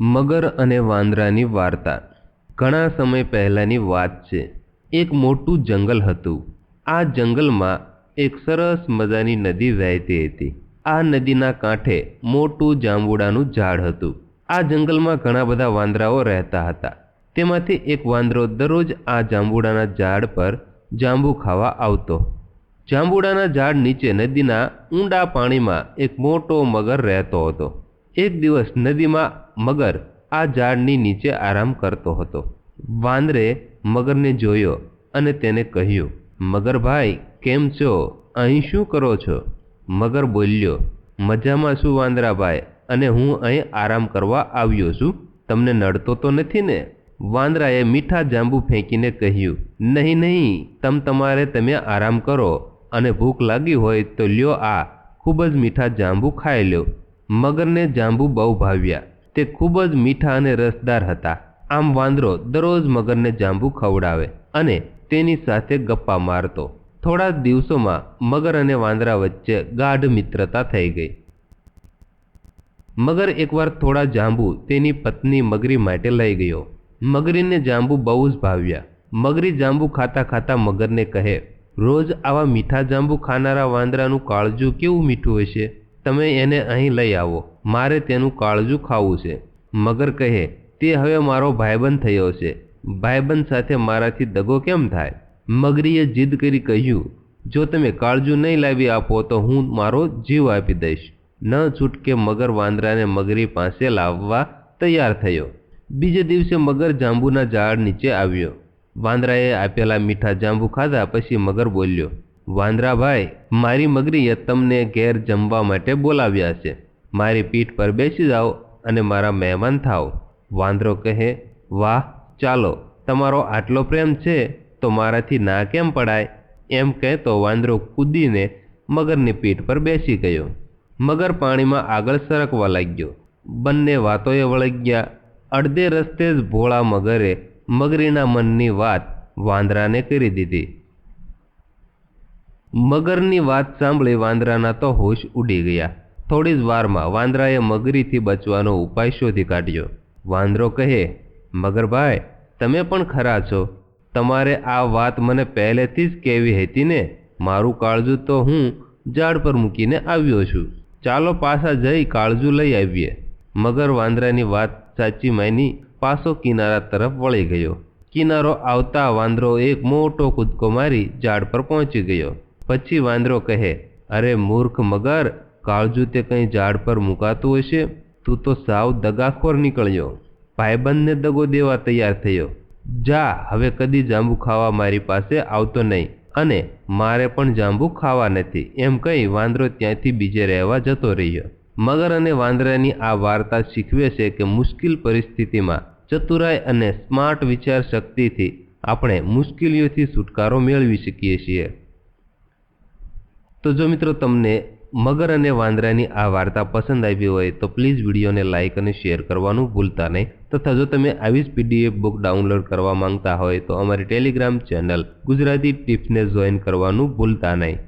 મગર અને વાંદરાની વાર્તા. ઘણા સમય પહેલાંની વાત છે. એક મોટું જંગલ હતું. આ જંગલમાં એક સરસ મજાની નદી વહેતી હતી. આ નદીના કાંઠે મોટું જાંબુડાનું ઝાડ હતું. આ જંગલમાં ઘણા બધા વાંદરાઓ રહેતા હતા. તેમાંથી એક વાંદરો દરરોજ આ જાંબુડાના ઝાડ પર જાંબુ ખાવા આવતો. જાંબુડાના ઝાડ નીચે નદીના ઊંડા પાણીમાં એક મોટો મગર રહેતો હતો. એક દિવસ નદીમાં મગર આ ઝાડની નીચે આરામ કરતો હતો. વાંદરે મગરને જોયો અને તેને કહ્યું મગરભાઈ કેમ છો? અહીં શું કરો છો? મગર બોલ્યો, મજામાં છું વાંદરાભાઈ, અને હું અહીં આરામ કરવા આવ્યો છું. તમને નડતો તો નથી ને? વાંદરાએ મીઠા જાંબુ ફેંકીને કહ્યું, નહીં નહીં, તમ તમારે તમે આરામ કરો, અને ભૂખ લાગી હોય તો લ્યો આ, ખૂબ જ મીઠા જાંબુ ખાઈ લ્યો. મગરને જાંબુ બહુ ભાવ્યા. તે ખૂબ જ મીઠા અને રસદાર હતા. આમ વાંદરો દરરોજ મગરને જાંબુ ખવડાવે અને તેની સાથે ગપ્પા મારતો. થોડા દિવસોમાં મગર અને વાંદરા વચ્ચે ગાઢ મિત્રતા થઈ ગઈ. મગર એકવાર થોડા જાંબુ તેની પત્ની મગરી માટે લઈ ગયો. મગરીને જાંબુ બહુ જ ભાવ્યા. મગરી જાંબુ ખાતા ખાતા મગરને કહે, રોજ આવા મીઠા જાંબુ ખાનારા વાંદરાનું કાળજું કેવું મીઠું હશે? તમે એને અહીં લઈ આવો. મારે તેનું કાળજું ખાવું છે. મગર કહે, તે હવે મારો ભાઈબંધ થયો છે. ભાઈબંધ સાથે મારાથી દગો કેમ થાય? મગરીએ જીદ કરી કહ્યું, જો તમે કાળજું નહીં લાવી આપો તો હું મારો જીવ આપી દઈશ. ન છૂટકે મગર વાંદરાને મગરી પાસે લાવવા તૈયાર થયો. બીજે દિવસે મગર જાંબુના ઝાડ નીચે આવ્યો. વાંદરાએ આપેલા મીઠા જાંબુ ખાધા પછી મગર બોલ્યો વાંદરાભાઈ, મારી મગરીએ તમને ઘેર જમવા માટે બોલાવ્યા છે. મારી પીઠ પર બેસી જાઓ અને મારા મહેમાન થાઓ. વાંદરો કહે, વાહ, ચાલો, તમારો આટલો પ્રેમ છે, તો મારાથી ના કેમ પડાય? એમ કહેતો વાંદરો કૂદીને મગરની પીઠ પર બેસી ગયો. મગર પાણીમાં આગળ સરકવા લાગ્યો. બંને વાતોએ વળગ ગયા. અડધે રસ્તે જ ભોળા મગરે મગરીના મનની વાત વાંદરાને કરી દીધી. મગરની વાત સાંભળી વાંદરાના તો હોશ ઉડી ગયા. થોડી જ વારમાં વાંદરાએ મગરીથી બચવાનો ઉપાય શોધી કાઢ્યો. વાંદરો કહે, મગરભાઈ, તમે પણ ખરા છો. તમારે આ વાત મને પહેલેથી જ કહેવી હતી ને? મારું કાળજું તો હું ઝાડ પર મૂકીને આવ્યો છું. ચાલો પાછા જઈ કાળજું લઈ આવીએ. મગર વાંદરાની વાત સાચી માની પાછો કિનારા તરફ વળી ગયો. કિનારો આવતા વાંદરો એક મોટો કૂદકો મારી ઝાડ પર પહોંચી ગયો. પછી વાંદરો કહે, અરે મૂર્ખ મગર, કાળજું તે કંઈ ઝાડ પર મુકાતું હશે? તું તો સાવ દગાખોર નીકળ્યો. ભાઈબંધને દગો દેવા તૈયાર થયો. જા, હવે કદી જાંબુ ખાવા મારી પાસે આવતો નહીં, અને મારે પણ જાંબુ ખાવા નથી. એમ કહી વાંદરો ત્યાંથી બીજે રહેવા જતો રહ્યો. મગર અને વાંદરાની આ વાર્તા શીખવે છે કે મુશ્કેલ પરિસ્થિતિમાં ચતુરાઈ અને સ્માર્ટ વિચાર શક્તિથી આપણે મુશ્કેલીઓથી છુટકારો મેળવી શકીએ છીએ. તો જો મિત્રો તમને મગર અને વાંદરાની આ વાર્તા પસંદ આવી હોય તો પ્લીઝ વિડીયોને લાઇક અને શેર કરવાનું ભૂલતા નહીં. તથા જો તમે આવી જ પીડીએફ બુક ડાઉનલોડ કરવા માંગતા હોય તો અમારી ટેલિગ્રામ ચેનલ ગુજરાતી ટિપ્સને જોઈન કરવાનું ભૂલતા નહીં.